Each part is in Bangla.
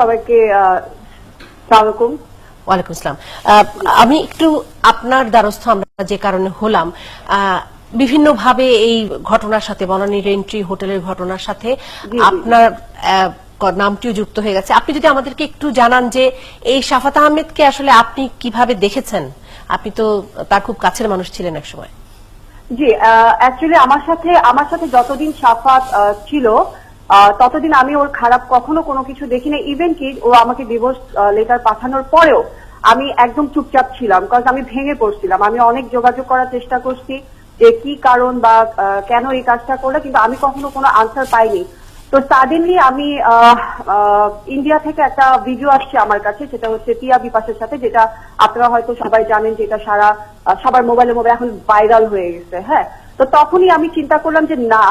সবাইকে স্বাগতম ওয়ালাইকুম আসসালাম। আমি একটু আপনার দ্বারস্থ আমরা যে কারণে হলাম বিভিন্নভাবে এই ঘটনার সাথে বনানীর এন্ট্রি হোটেলের ঘটনার সাথে আপনার নামটিও যুক্ত হয়ে গেছে। আপনি যদি আমাদেরকে একটু জানান যে এই শাফাত আহমেদকে আসলে আপনি কীভাবে দেখেছেন? আপনি তো তার খুব কাছের মানুষ ছিলেন এক সময় জি অ্যাকচুয়ালি আমার সাথে আমার সাথে যতদিন সাফাত ছিল ততদিন আমি ওর খারাপ কখনো কোনো কিছু দেখিনি। ইভেন কি ও আমাকে ডিভোর্স লেটার পাঠানোর পরেও আমি একদম চুপচাপ ছিলাম কারণ আমি ভেঙে পড়ছিলাম। আমি অনেক যোগাযোগ করার চেষ্টা করছি যে কি কারণ বা কেন এই কাজটা করল, কিন্তু আমি কখনো কোনো আনসার পাইনি। তো সাডেনলি আমি ইন্ডিয়া থেকে একটা ভিডিও আসছে আমার কাছে, সেটা হচ্ছে টিয়া বিপাশের সাথে, যেটা আপনারা হয়তো সবাই জানেন যে এটা সারা সবার মোবাইলে মোবাইল এখন ভাইরাল হয়ে গেছে হ্যাঁ? তো তখনই আমি চিন্তা করলাম যে না,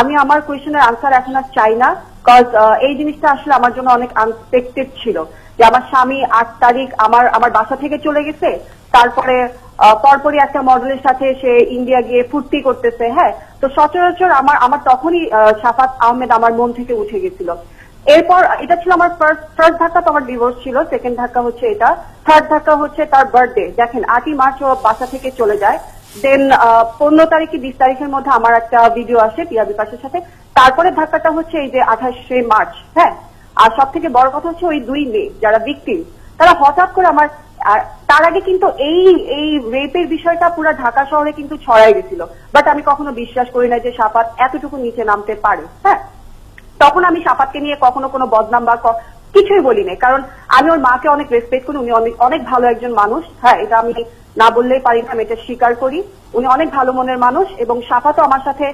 আমি আমার কোয়েশনের আনসার এখন আর চাই না কজ এই জিনিসটা আসলে আমার জন্য অনেক আনএক্সপেক্টেড ছিল। যে আমার স্বামী আট তারিখ আমার আমার বাসা থেকে চলে গেছে, তারপরে পরপরই একটা মডেলের সাথে সে ইন্ডিয়া গিয়ে ফুর্তি করতেছে হ্যাঁ। তো সচরাচর আমার আমার তখনই শাফাত আহমেদ আমার মন থেকে উঠে গেছিল। এরপর, এটা ছিল আমার ফার্স্ট ফার্স্ট ধাক্কা তো আমার ডিভোর্স ছিল সেকেন্ড ধাক্কা হচ্ছে এটা। থার্ড ধাক্কা হচ্ছে তার বার্থডে দেখেন, আটই মার্চ ও বাসা থেকে চলে যায়। দেন পনেরো তারিখ কি বিশ তারিখের মধ্যে আমার একটা ভিডিও আসে টিয়া বিকাশের সাথে। তারপরে ধাক্কাটা হচ্ছে এই যে আঠাশে মার্চ হ্যাঁ? আর সব থেকে বড় কথা হচ্ছে ওই দুই মেয়ে, যারা ভিকটিম তারা হঠাৎ করে আমার তার আগে কিন্তু এই এই রেপের বিষয়টা পুরো ঢাকা শহরে কিন্তু ছড়াই গেছিল বাট আমি কখনো বিশ্বাস করি না যে সাপাত এতটুকু নিচে নামতে পারে হ্যাঁ? তখন আমি সাপাতকে নিয়ে কখনো কোনো বদনাম বা কিছুই বলি নাই কারণ আমি ওর মাকে অনেক রেসপেক্ট করি, উনি অনেক ভালো একজন মানুষ হ্যাঁ? এটা আমি না বললেই পারি না, আমি এটা স্বীকার করি। উনি অনেক ভালো মনের মানুষ এবং সাফাতও আমার সাথে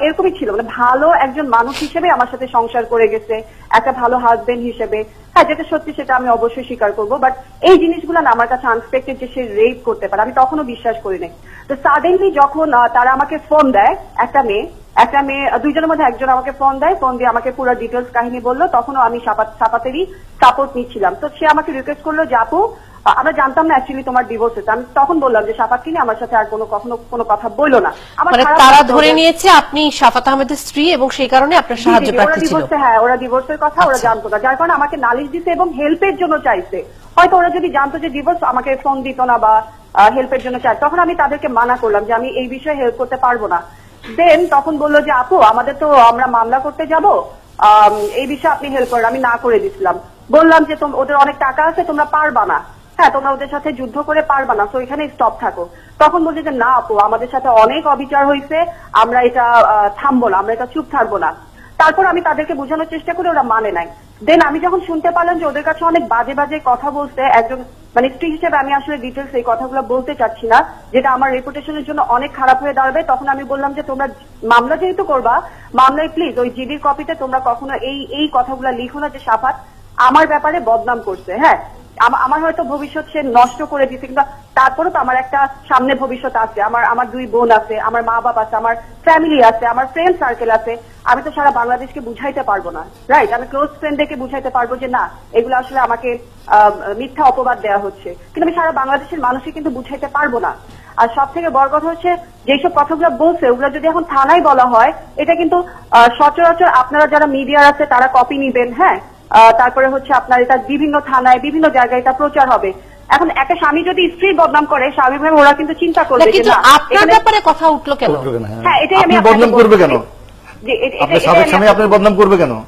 এরকমই ছিল। মানে ভালো একজন মানুষ হিসেবে আমার সাথে সংসার করে গেছে, একটা ভালো হাজবেন্ড হিসেবে। হ্যাঁ যেটা সত্যি সেটা আমি অবশ্যই স্বীকার করব বাট এই জিনিসগুলো না আমার কাছে আনএক্সপেক্টেড যে সে রেপ করতে পারে, আমি তখনও বিশ্বাস করি নাই। তো সাডেনলি যখন তারা আমাকে ফোন দেয়, একটা মেয়ে একটা মেয়ে, দুইজনের মধ্যে একজন আমাকে ফোন দেয় ফোন দিয়ে আমাকে পুরো ডিটেলস কাহিনী বলল, তখনও আমি সাপাত- সাপাতেরই সাপোর্ট নিচ্ছিলাম। তো সে আমাকে রিকোয়েস্ট করল যে, আপু আমরা জানতাম না অ্যাকচুয়ালি তোমার ডিভোর্স হয়েছে। আমি তখন বললাম যে সাপাতকে নিয়ে আমার সাথে আর কোনো কখনো কোনো কথা বলল না। আমার মানে তারা ধরে নিয়েছে আপনি শাফাত আহমেদের স্ত্রী এবং সেই কারণে আপনার সাহায্য প্রার্থী ছিল। হ্যাঁ ওরা ডিভোর্সের কথা ওরা আচ্ছা। জানতো না। যার কারণে আমাকে নালিশ দিতে এবং হেল্পের জন্য চাইছে। হয়তো ওরা যদি জানতো যে ডিভোর্স আমাকে ফোন দিত না বা হেল্পের জন্য চাই। তখন আমি তাদেরকে মানা করলাম যে আমি এই বিষয়ে হেল্প করতে পারব না। দেন তখন বলল যে আপু আমাদের তো আমরা মামলা করতে যাব। এই বিষয়ে আপনি হেল্প করেন আমি না করে দিছিলাম। বললাম যে ওদের অনেক টাকা আছে তোমরা পারবা না। হ্যাঁ তোমরা ওদের সাথে যুদ্ধ করে পারবা না তো এখানে স্টপ থাকো। তখন বলছে যে, না আপু, আমাদের সাথে অনেক অবিচার হয়েছে আমরা এটা থামবো না, আমরা এটা চুপ থাকব না। তারপর আমি তাদেরকে বোঝানোর চেষ্টা করি, ওরা মানে নাই। দেন আমি যখন শুনতে পারলাম যে ওদের কাছে অনেক বাজে বাজে কথা বলছে, একজন মানে স্ত্রী হিসেবে আমি আসলে ডিটেলস এই কথাগুলো বলতে চাচ্ছি না, যেটা আমার রেপুটেশনের জন্য অনেক খারাপ হয়ে দাঁড়াবে, তখন আমি বললাম যে, তোমরা মামলা যেহেতু করবা, মামলায় প্লিজ ওই জিডির কপিতে তোমরা কখনো এই এই কথাগুলো লিখো না যে, সাফাত আমার ব্যাপারে বদনাম করছে। হ্যাঁ আমার হয়তো ভবিষ্যৎ সে নষ্ট করে দিচ্ছে কিন্তু তারপরেও তো আমার একটা সামনে ভবিষ্যৎ আছে। আমার আমার দুই বোন আছে, আমার মা বাবা আছে, আমার ফ্যামিলি আছে, আমার ফ্রেন্ড সার্কেল আছে। আমি তো সারা বাংলাদেশকে বুঝাইতে পারব না রাইট আমি ক্লোজ ফ্রেন্ডদেরকে বুঝাইতে পারব যে না, এগুলো আসলে আমাকে মিথ্যা অপবাদ দেওয়া হচ্ছে। কিন্তু আমি সারা বাংলাদেশের মানুষকে কিন্তু বুঝাইতে পারব না। আর সব থেকে বড় কথা হচ্ছে, যেসব কথাগুলো বলছে, ওগুলো যদি এখন থানায় বলা হয়, এটা কিন্তু সচরাচর আপনারা যারা মিডিয়ার আছে, তারা কপি নিবেন হ্যাঁ? তারপরে হচ্ছে আপনার এটা বিভিন্ন থানায় বিভিন্ন জায়গায় এটা প্রচার হবে। এখন একটা স্বামী যদি স্ত্রীর বদনাম করে স্বাভাবিকভাবে ওরা কিন্তু চিন্তা করবে কিন্তু আপনার ব্যাপারে কথা উঠল কেন? হ্যাঁ। হ্যাঁ এটাই আমি বদনাম করবে কেন? এটা- আপনার সাবেক আমি স্বামী আপনার বদনাম করবে কেন?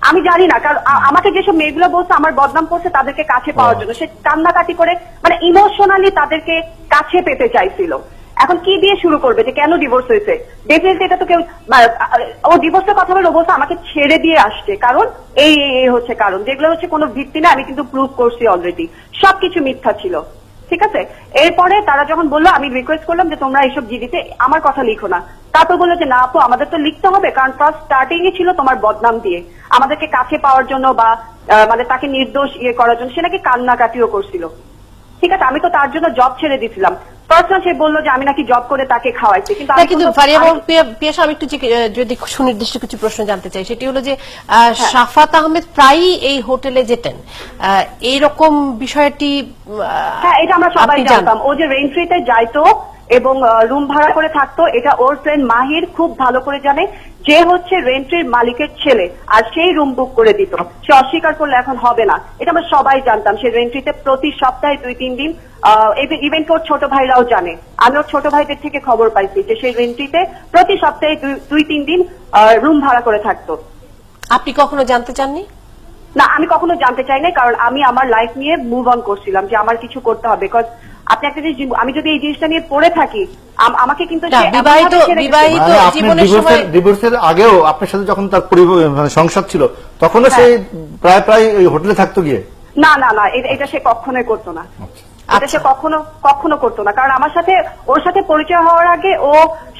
আমি জানি না কারণ আমাকে যেসব মেয়েগুলো বলছে আমার বদনাম করছে তাদেরকে কাছে পাওয়ার জন্য। সে কান্নাকাটি করে মানে ইমোশনালি তাদেরকে কাছে পেতে চাইছিল। এখন কি দিয়ে শুরু করবে? যে কেন ডিভোর্স হয়েছে? ডেফিনেটলি এটা তো কেউ ও ডিভোর্সের কথা বলে বলছে আমাকে ছেড়ে দিয়ে আসছে। কারণ এই এই হচ্ছে কারণ। যেগুলো হচ্ছে কোনো ভিত্তি না, আমি কিন্তু প্রুভ করছি অলরেডি সবকিছু মিথ্যা ছিল। ঠিক আছে? এরপরে তারা যখন বলল, আমি রিকোয়েস্ট করলাম যে তোমরা এইসব জিডিতে আমার কথা লিখো না। তারপর বলল যে, না আপু, আমাদের তো লিখতে হবে। কারণ ফার্স্ট স্টার্টিং এ ছিল তোমার বদনাম দিয়ে। আমাদেরকে কাছে পাওয়ার জন্য বা মানে তাকে নির্দোষ ইয়ে করার জন্য সে নাকি কান্নাকাটিও করছিল। ঠিক আছে? আমি তো তার জন্য জব ছেড়ে দিছিলাম। পার্সোনাল সে বলল যে আমি নাকি জব করে তাকে খাওয়াইছি কিন্তু আমি কিন্তু ফারিয়া বাবু, আমি একটু যদি সুনির্দিষ্ট কিছু প্রশ্ন জানতে চাই সেটি হলো যে হ্যাঁ। শাফাত আহমেদ প্রায়ই এই হোটেলে যেতেন। আহ, এইরকম বিষয়টি হ্যাঁ এটা আমরা সবাই জানতাম। ও যে রেন্ট্রিতে যাইতো এবং রুম ভাড়া করে থাকতো এটা ওর ফ্রেন্ড মাহির খুব ভালো করে জানে। যে হচ্ছে রেন্টের মালিকের ছেলে আর সেই রুম বুক করে দিত। সে অস্বীকার করলে এখন হবে না। এটা আমরা সবাই জানতাম। সে রেন্ট্রিতে প্রতি সপ্তাহে দুই তিন দিন ইভেন ওর ছোট ভাইরাও জানে। আমি ওর ছোট ভাইদের থেকে খবর পাইছি যে সেই রেন্ট্রিতে প্রতি সপ্তাহে দুই- দুই তিন দিন রুম ভাড়া করে থাকতো। আপনি কখনো জানতে চাননি? না আমি কখনো জানতে চাই না কারণ আমি আমার লাইফ নিয়ে মুভ অন করছিলাম যে আমার কিছু করতে হবে বিকজ আপনি একটা জিনিস আমি যদি এই জিনিসটা নিয়ে পড়ে থাকি আমাকে কিন্তু বিবাহিত- বিবাহিত- মানে জীবনের সময়- ডিভোর্সের আগেও আপনার সাথে যখন তার মানে সংসার ছিল তখনও হ্যাঁ। সে প্রায় প্রায় ওই হোটেলে থাকতো গিয়ে? না না না এটা- এটা সে কখনোই করতো না। এটা সে আচ্ছা। কখনো কখনো করতো না। কারণ আমার সাথে ওর সাথে পরিচয় হওয়ার আগে ও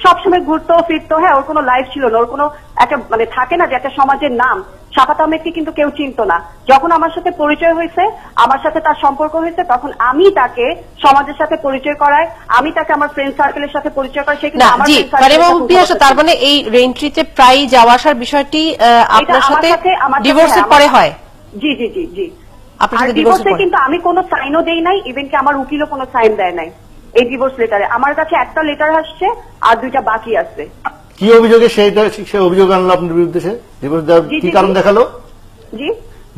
সবসময় ঘুরতো ফিরতো। হ্যাঁ ওর কোনো লাইফ ছিল না ওর কোনো একটা মানে থাকে না যে একটা সমাজের নাম। সাফাত আহমেদকে কিন্তু কেউ চিনতো না। যখন আমার সাথে পরিচয় হয়েছে আমার সাথে তার সম্পর্ক হয়েছে তখন আমি তাকে সমাজের সাথে পরিচয় করাই আমি তাকে আমার ফ্রেন্ড সার্কেলের সাথে পরিচয় করাই সে কিন্তু আমার তার মানে এই রেন্ট্রিতে প্রায় যাওয়া আসার বিষয়টি আপনার সাথে ডিভোর্সের হ্যাঁ, পরে হয়? জি জি জি জি। আর ডিভোর্সে কিন্তু আমি কোনো সাইনও দেই নাই ইভেন কি আমার উকিলও কোনো সাইন দেয় নাই এই ডিভোর্স লেটারে আমার কাছে একটা লেটার আসছে আর দুইটা বাকি আছে। কি অভিযোগে সেইটা সে অভিযোগ আনলো আপনার বিরুদ্ধে সে? ডিভোর্স দেওয়ার কি কারণ দেখাল? জি।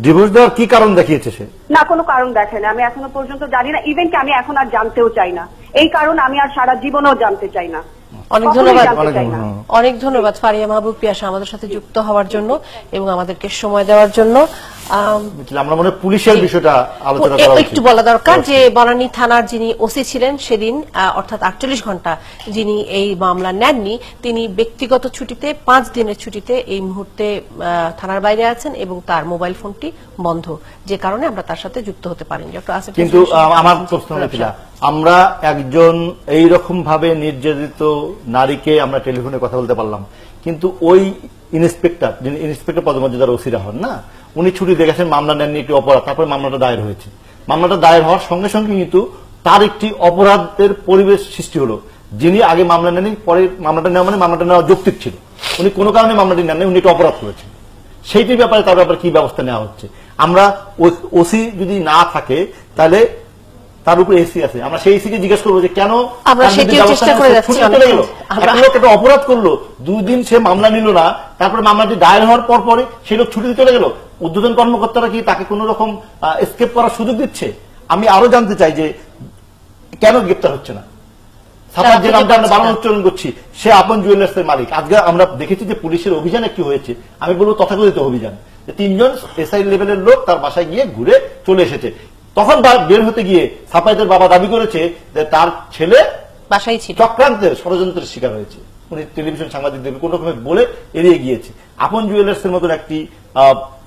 ডিভোর্স দেওয়ার কি কারণ দেখিয়েছে সে? না কোনো কারণ দেখেন আমি এখনও পর্যন্ত জানি না। ইভেন কি আমি এখন আর জানতেও চাই না। এই কারণ আমি আর সারা জীবনেও জানতে চাই না। অনেক ধন্যবাদ। অনেক ধন্যবাদ। ফারিয়া মাহবুব পিয়াসা আমাদের সাথে যুক্ত হওয়ার জন্য এবং আমাদেরকে সময় দেওয়ার জন্য। আমরা মনে পুলিশের বিষয়টা আলোচনা করা একটু বলা দরকার যে বনানী থানার যিনি ওসি ছিলেন সেদিন অর্থাৎ আটচল্লিশ ঘণ্টা যিনি এই মামলা নেননি তিনি ব্যক্তিগত ছুটিতে পাঁচ দিনের ছুটিতে এই মুহূর্তে থানার বাইরে আছেন এবং তার মোবাইল ফোনটি বন্ধ যে কারণে আমরা তার সাথে যুক্ত হতে পারিনি। ডক্টর আসিফ কিন্তু আমার প্রশ্ন আমরা একজন এই রকম ভাবে নির্যাতিত নারীকে আমরা টেলিফোনে কথা বলতে পারলাম কিন্তু ওই ইন্সপেক্টর যিনি ইন্সপেক্টর পদমর্যাদার ওসিরা হন না উনি ছুটি দেখেছেন মামলা নেননি একটি অপরাধ, তারপরে মামলাটা দায়ের হয়েছে। মামলাটা দায়ের হওয়ার সঙ্গে সঙ্গে কিন্তু তার একটি অপরাধের পরিবেশ সৃষ্টি হলো। যিনি আগে মামলা নেননি, পরে মামলাটা নেওয়া মানে মামলাটা নেওয়া যৌক্তিক ছিল। উনি কোনো কারণে মামলাটি নেননি, উনি একটি অপরাধ করেছেন। সেইটির ব্যাপারে তার ব্যাপারে কি ব্যবস্থা নেওয়া হচ্ছে? আমরা ওসি যদি না থাকে, তাহলে তার উপরে এসি আছে। আমরা সেই এসিকে জিজ্ঞেস করব যে কেন আমরা সেটিও চেষ্টা করে যাচ্ছি ছুটি চলে গেল। আমরা- একটা লোক একটা অপরাধ করল। দুই দিন সে মামলা নিল না তারপরে মামলাটি দায়ের হওয়ার পর পরে সেই লোক ছুটিতে চলে গেল। উদ্বোধন কর্মকর্তারা কি তাকে কোন রকম স্কেপ করার সুযোগ দিচ্ছে? আমি আরও জানতে চাই যে কেন গ্রেপ্তার হচ্ছে না? সাফার যে নামটা আমরা পাচ্ছে উচ্চারণ করছি। সে আপন জুয়েলার্স এর মালিক। আজকে আমরা দেখেছি যে পুলিশের অভিযান একটি হয়েছে। আমি বলব তথাকথিত অভিযান। তিনজন এসআই লেভেলের লোক তার বাসায় গিয়ে ঘুরে চলে এসেছে। তখন বের হতে গিয়ে সাফাইদের বাবা দাবি করেছে যে তার ছেলে বাসায় ছিল। চক্রান্তের ষড়যন্ত্রের শিকার হয়েছে। উনি টেলিভিশন সাংবাদিকদের কোন রকমের বলে এড়িয়ে গিয়েছে। আপন জুয়েলার্স এর মতন একটি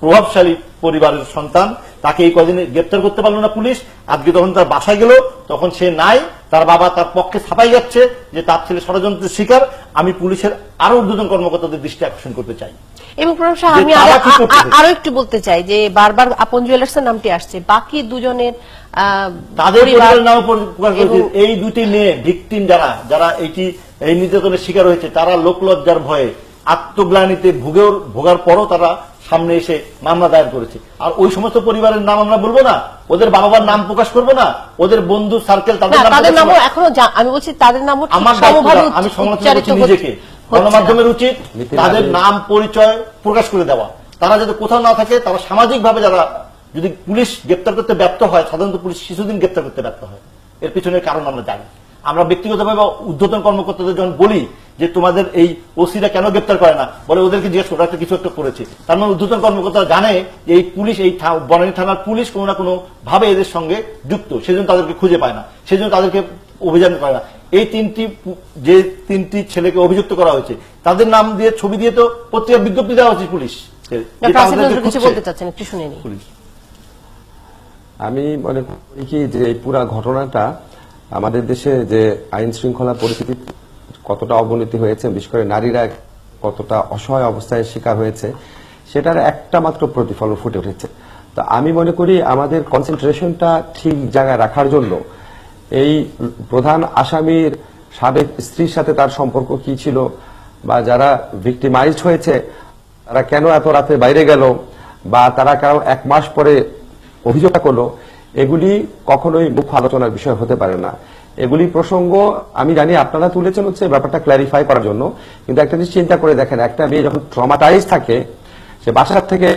প্রভাবশালী পরিবারের সন্তান তাকে এই কদিনে গ্রেপ্তার করতে পারল না পুলিশ। আজকে তখন তার বাসায় গেল তখন সে নাই। তার বাবা তার পক্ষে ছাপাই যাচ্ছে যে তার ছেলে ষড়যন্ত্রের শিকার। আমি পুলিশের আরও ঊর্ধ্বতন কর্মকর্তাদের দৃষ্টি আকর্ষণ করতে চাই। এবং প্রণব শাহ, আমি আরো- একটু বলতে চাই যে বারবার আপন জুয়েলার্স এর নামটি আসছে। বাকি দুজনের তাদের পরিবারের নাম প্রকাশ করেছে। এই দুটি মেয়ে ভিকটিম যারা যারা এইটি এই নির্যাতনের শিকার হয়েছে তারা লোকলজ্জার ভয়ে আত্মগ্লানিতে ভুগেও ভোগার পরও তারা সামনে এসে মামলা দায়ের করেছে। আর ওই সমস্ত পরিবারের নাম আমরা বলব না। ওদের বাবা মার নাম প্রকাশ করব না। ওদের বন্ধু সার্কেল তাদের নাম। এখনও আমি বলছি তাদের নাম আমার আমি সমালোচনা করছি নিজেকে। গণমাধ্যমের উচিত তাদের নাম পরিচয় প্রকাশ করে দেওয়া। তারা যাতে কোথাও না থাকে তারা সামাজিক ভাবে যারা যদি পুলিশ গ্রেপ্তার করতে ব্যর্থ হয় সাধারণত পুলিশ শিশুদিন গ্রেপ্তার করতে ব্যর্থ হয়। এর পিছনের কারণ আমরা জানি। আমরা ব্যক্তিগতভাবে ঊর্ধ্বতন কর্মকর্তাদের যখন বলি যে তোমাদের এই ওসিরা কেন গ্রেপ্তার করে না বলে ওদেরকে জিজ্ঞেস করো একটা কিছু একটা করেছে। তার মানে ঊর্ধ্বতন কর্মকর্তারা জানে যে এই পুলিশ এই বনানী থানার পুলিশ কোনো না কোনো ভাবে এদের সঙ্গে যুক্ত। সেজন্য তাদেরকে খুঁজে পায় না। সেজন্য তাদেরকে অভিযান করে না। এই তিনটি যে তিনটি ছেলেকে অভিযুক্ত করা হয়েছে তাদের নাম দিয়ে ছবি দিয়ে তো পত্রিকা বিজ্ঞপ্তি দেওয়া নিই পুলিশ। আমি মনে করি কি যে এই পুরা ঘটনাটা আমাদের দেশে যে আইন শৃঙ্খলা পরিস্থিতি কতটা অবনতি হয়েছে বিশেষ করে নারীরা কতটা অসহায় অবস্থায় শিকার হয়েছে সেটার একটা মাত্র প্রতিফলন ফুটে উঠেছে। তো আমি মনে করি আমাদের কনসেন্ট্রেশনটা ঠিক জায়গায় রাখার জন্য এই প্রধান আসামির সাবেক স্ত্রীর সাথে তার সম্পর্ক কি ছিল বা যারা ভিক্টিমাইজড হয়েছে, তারা কেন এত রাতে বাইরে গেল বা তারা কেন এক মাস পরে অভিযোগটা করল, এগুলি কখনোই মুখ্য আলোচনার বিষয় হতে পারে না। এগুলি প্রসঙ্গ আমি জানি আপনারা তুলেছেন হচ্ছে, ব্যাপারটা ক্ল্যারিফাই করার জন্য। কিন্তু একটা জিনিস চিন্তা করে দেখেন, একটা মেয়ে যখন ট্রমাটাইজ থাকে, সে বাসার থেকে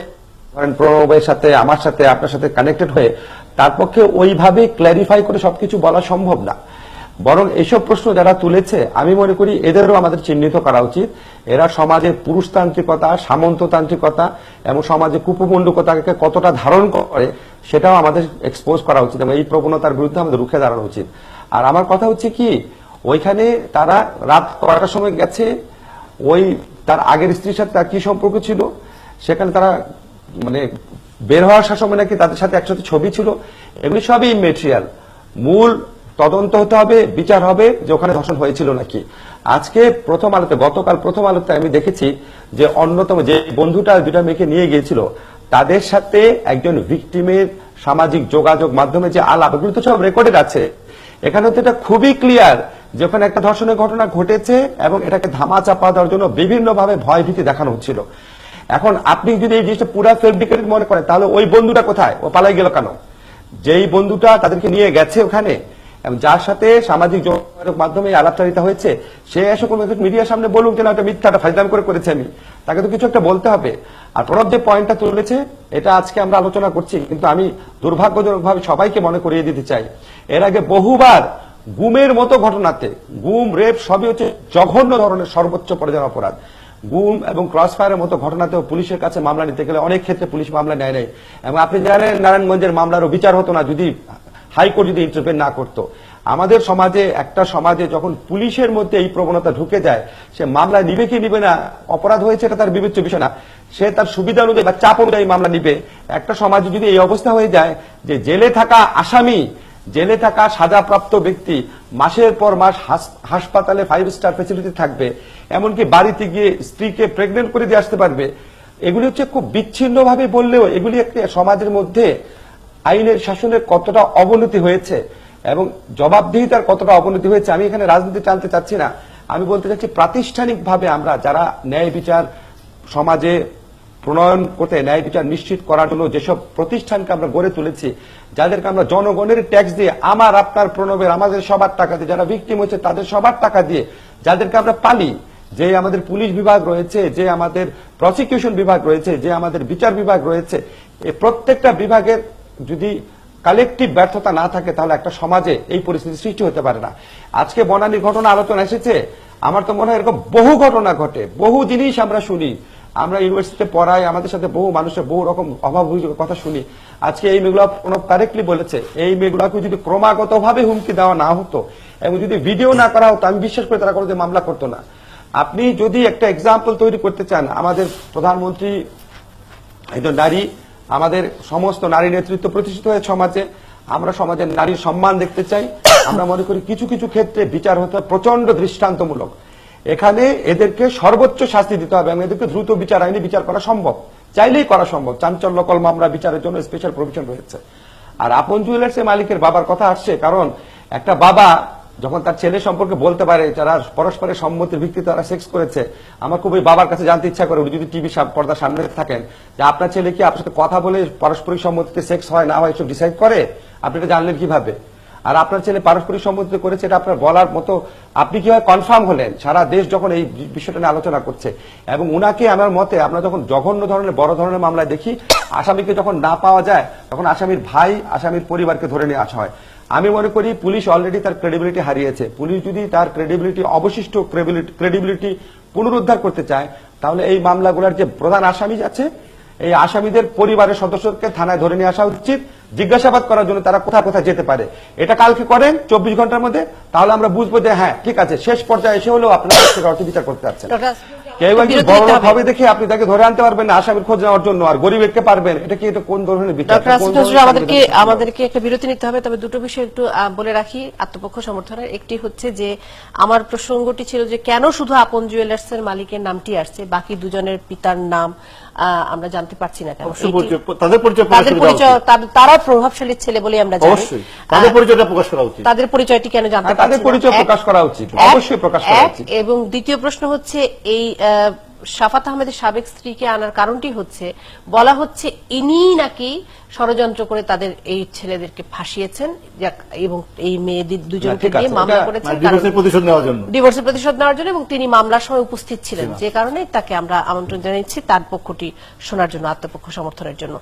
ধরেন প্রণবের সাথে, আমার সাথে, আপনার সাথে কানেক্টেড হয়ে, তার পক্ষে ওইভাবে ক্ল্যারিফাই করে সবকিছু বলা সম্ভব না। বরং এসব প্রশ্ন যারা তুলেছে, আমি মনে করি এদেরও আমাদের চিহ্নিত করা উচিত। এরা সমাজে পুরুষতান্ত্রিকতা, সামন্ততান্ত্রিকতা এবং সমাজে কুপমণ্ডকতাকে কতটা ধারণ করে, সেটাও আমাদের এক্সপোজ করা উচিত এবং এই প্রবণতার বিরুদ্ধে আমাদের রুখে দাঁড়ানো উচিত। আর আমার কথা হচ্ছে কি, ওইখানে তারা রাত করাটার সময় গেছে, ওই তার আগের স্ত্রীর সাথে তার কি সম্পর্ক ছিল, সেখানে তারা মানে বের হওয়ার সময় নাকি তাদের সাথে একসাথে ছবি ছিল। এগুলি সবই মেটেরিয়াল মূল তদন্ত হতে হবে, বিচার হবে যে ওখানে ধর্ষণ হয়েছিল নাকি। আজকে প্রথম আলোতে, গতকাল প্রথম আলোতে আমি দেখেছি যে অন্যতম যে বন্ধুটা দুটা মেয়েকে নিয়ে গিয়েছিল, তাদের সাথে একজন ভিকটিমের সামাজিক যোগাযোগ মাধ্যমে যে আলাপ, এগুলো তো সব রেকর্ডেড আছে। এখানে তো এটা খুবই ক্লিয়ার যে ওখানে একটা ধর্ষণের ঘটনা ঘটেছে এবং এটাকে ধামা চাপা দেওয়ার জন্য বিভিন্নভাবে ভয় ভীতি দেখানো হচ্ছিল। এখন আপনি যদি এই জিনিসটা পুরা ফেব্রিকেটেড মনে করেন, তাহলে ওই বন্ধুটা কোথায়? ও পালাই গেল কেন? যেই বন্ধুটা তাদেরকে নিয়ে গেছে ওখানে যার সাথে সামাজিক যোগাযোগ মাধ্যমে আলাপচারিতা হয়েছে, সে এসে কোনো মিডিয়ার সামনে বলুক যে, না মিথ্যাটা ফাইদাম করে করেছে আমি। তাকে তো কিছু একটা বলতে হবে। আর প্রণব যে পয়েন্টটা তুলেছে, এটা আজকে আমরা আলোচনা করছি, কিন্তু আমি দুর্ভাগ্যজনকভাবে সবাইকে মনে করিয়ে দিতে চাই। এর আগে বহুবার গুমের মতো ঘটনাতে, গুম, রেপ সবই হচ্ছে জঘন্য ধরনের সর্বোচ্চ পর্যায়ের অপরাধ। গুম এবং ক্রস ফায়ারের মতো ঘটনাতেও পুলিশের কাছে মামলা নিতে গেলে অনেক ক্ষেত্রে পুলিশ মামলা নেয় নাই। এবং আপনি জানেন, নারায়ণগঞ্জের মামলারও বিচার হতো না যদি হাইকোর্ট যদি ইন্টারভেন না করতো। আমাদের সমাজে, একটা সমাজে যখন পুলিশের মধ্যে এই প্রবণতা ঢুকে যায়, সে মামলা নিবে কি নিবে না, অপরাধ হয়েছে এটা তার বিবেচ্য বিষয় না। সে তার সুবিধা অনুযায়ী বা চাপ অনুযায়ী মামলা নিবে। একটা সমাজে যদি এই অবস্থা হয়ে যায় যে জেলে থাকা আসামি জেলে থাকা সাজাপ্রাপ্ত ব্যক্তি মাসের পর মাস হাস- হাসপাতালে ফাইভ স্টার ফেসিলিটি থাকবে, এমনকি বাড়িতে গিয়ে স্ত্রীকে প্রেগনেন্ট করে দিয়ে আসতে পারবে। এগুলি হচ্ছে খুব বিচ্ছিন্ন ভাবে বললেও এগুলি একটা সমাজের মধ্যে আইনের শাসনের কতটা অবনতি হয়েছে এবং জবাবদিহিতার কতটা অবনতি হয়েছে, আমি এখানে রাজনীতি টানতে চাচ্ছি না। আমি বলতে চাচ্ছি প্রাতিষ্ঠানিকভাবে আমরা যারা ন্যায় বিচার সমাজে প্রণয়ন করতে ন্যায় বিচার নিশ্চিত করার জন্য যেসব প্রতিষ্ঠানকে আমরা গড়ে তুলেছি, যাদেরকে আমরা জনগণের ট্যাক্স দিয়ে, আমার, আপনার, প্রণবের, আমাদের সবার টাকা দিয়ে, যারা ভিকটিম হচ্ছে তাদের সবার টাকা দিয়ে যাদেরকে আমরা পালি, যে আমাদের পুলিশ বিভাগ রয়েছে, যে আমাদের প্রসিকিউশন বিভাগ রয়েছে, যে আমাদের বিচার বিভাগ রয়েছে এই প্রত্যেকটা বিভাগের যদি কালেকটিভ ব্যর্থতা না থাকে তাহলে একটা সমাজে এই পরিস্থিতি সৃষ্টি হতে পারে না। আজকে বনানীর ঘটনা আলোচনা এসেছে, আমার তো মনে হয় এরকম বহু ঘটনা ঘটে, বহু জিনিস আমরা শুনি। আমরা ইউনিভার্সিটিতে পড়াই, আমাদের সাথে বহু মানুষের বহু রকম অভাব কথা শুনি। আজকে এই মেয়েগুলো কোনো কারেক্টলি বলেছে, এই মেয়েগুলোকে যদি ক্রমাগত ভাবে হুমকি দেওয়া না হতো এবং যদি ভিডিও না করা হতো, আমি বিশ্বাস করে তারা কোনো মামলা করতো না। আপনি যদি একটা এক্সাম্পল তৈরি করতে চান, আমাদের প্রধানমন্ত্রী একজন নারী, আমাদের সমস্ত নারী নেতৃত্ব প্রতিষ্ঠিত হয়েছে সমাজে, আমরা সমাজের নারীর সম্মান দেখতে চাই। আমরা মনে করি কিছু কিছু ক্ষেত্রে বিচার হতে প্রচণ্ড দৃষ্টান্তমূলক। এখানে এদেরকে সর্বোচ্চ শাস্তি দিতে হবে এবং এদেরকে দ্রুত বিচার আইনে বিচার করা সম্ভব। চাইলেই করা সম্ভব। চাঞ্চল্যকল মামলা বিচারের জন্য স্পেশাল প্রভিশন রয়েছে। আর আপন জুয়েলার্স মালিকের বাবার কথা আসছে, কারণ একটা বাবা যখন তার ছেলে সম্পর্কে বলতে পারে, যারা পরস্পরের সম্মতির ভিত্তিতে তারা সেক্স করেছে, আমার খুব ওই বাবার কাছে জানতে ইচ্ছা করে, উনি যদি টিভি পর্দার সামনে থাকেন, যে আপনার ছেলে কি আপনার সাথে কথা বলে পারস্পরিক সম্মতিতে সেক্স হয় না হয় এসব ডিসাইড করে? আপনি এটা জানলেন কীভাবে? আর আপনার ছেলে পারস্পরিক সম্মতিতে করেছে, এটা আপনার বলার মতো। আপনি কীভাবে কনফার্ম হলেন? সারা দেশ যখন এই বিষয়টা নিয়ে আলোচনা করছে। এবং উনাকে আমার মতে, আমরা যখন জঘন্য ধরনের, বড় ধরনের মামলায় দেখি, আসামিকে যখন না পাওয়া যায়, তখন আসামির ভাই, আসামির পরিবারকে ধরে নিয়ে আসা হয়। আমি মনে করি পুলিশ অলরেডি তার ক্রেডিবিলিটি হারিয়েছে। পুলিশ যদি তার ক্রেডিবিলিটি অবশিষ্ট ক্রেডিবিলিটি পুনরুদ্ধার করতে চায়, তাহলে এই মামলাগুলোর যে প্রধান আসামি আছে, এই আসামিদের পরিবারের সদস্যকে থানায় ধরে নিয়ে আসা উচিত। জিজ্ঞাসাবাদ করার জন্য তারা কোথায় কোথায় যেতে পারে। এটা কালকে করেন চব্বিশ ঘণ্টার মধ্যে তাহলে আমরা বুঝব যে হ্যাঁ ঠিক আছে শেষ পর্যায়ে এসে হলেও আপনারা অর্থ বিচার করতে পারছেন কেউ একজন বড় হবে। দেখে আপনি তাকে ধরে আনতে পারবেন না আসামির খোঁজ নেওয়ার জন্য আর গরিবকে পারবেন এটা কি এটা কোন ধরনের বিচার? আমাদেরকে আমাদেরকে একটা বিরতি নিতে হবে তবে দুটো বিষয় একটু বলে রাখি আত্মপক্ষ সমর্থনের। একটি হচ্ছে যে আমার প্রসঙ্গটি ছিল যে কেন শুধু আপন জুয়েলার্স এর মালিকের নামটি আসছে বাকি দুজনের পিতার নাম আমরা জানতে পারছি না কেন। তাদের পরিচয় তাদের পরিচয়। তারাও প্রভাবশালী ছেলে বলে আমরা জানি। তাদের পরিচয়টা প্রকাশ করা উচিত। তাদের পরিচয়টি কেন জানতে হ্যাঁ, তাদের পারছি পরিচয় প্রকাশ করা উচিত। অবশ্যই প্রকাশ করা উচিত। এবং দ্বিতীয় প্রশ্ন হচ্ছে এই আহ, শাফাত আহমেদের সাবেক স্ত্রীকে আনার কারণটি হচ্ছে বলা হচ্ছে ইনি নাকি ষড়যন্ত্র করে তাদের এই ছেলেদেরকে ফাঁসিয়েছেন যাক- এবং এই মেয়েদের দুজনকে নিয়ে মামলা করেছেন মানে ডিভোর্সের প্রতিশোধ নেওয়ার জন্য। ডিভোর্সের প্রতিশোধ নেওয়ার জন্য এবং তিনি মামলার সময় উপস্থিত ছিলেন। যে কারণে তাকে আমরা আমন্ত্রণ জানিয়েছি তার পক্ষটি শোনার জন্য আত্মপক্ষ সমর্থনের জন্য।